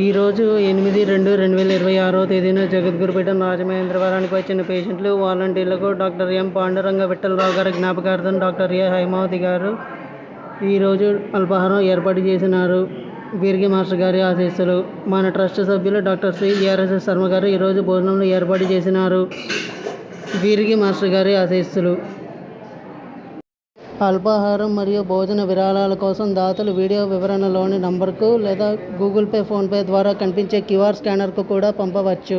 ఈరోజు ఎనిమిది రెండు రెండు వేల ఇరవై ఆరో తేదీన జగద్గురుపేట రాజమహేంద్రవరానికి వచ్చిన పేషెంట్లు వాలంటీర్లకు డాక్టర్ ఎం పాండురంగ విఠలరావు గారి జ్ఞాపకార్థం డాక్టర్ ఏ హైమావతి గారు ఈరోజు అల్పాహారం ఏర్పాటు చేసినారు. వీరికి మాస్టర్ గారి ఆశీస్సులు. మన ట్రస్ట్ సభ్యులు డాక్టర్ శ్రీ ఏఆర్ఎస్ఎస్ శర్మ గారు ఈరోజు భోజనంలో ఏర్పాటు చేసినారు. వీరికి మాస్టర్ గారి ఆశీస్సులు. అల్పాహారం మరియు భోజన విరాళాల కోసం దాతలు వీడియో వివరణలోని నంబర్కు లేదా గూగుల్ పే ఫోన్పే ద్వారా కనిపించే క్యూఆర్ స్కానర్కు కూడా పంపవచ్చు.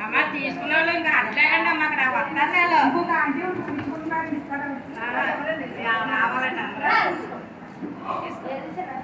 అమ్మ తీసుకున్న వాళ్ళు ఇంకా అట్లేకండి అమ్మ అక్కడ వస్తారు రావాలండి అందరూ పెట్టేసి అప్లై చేయండి.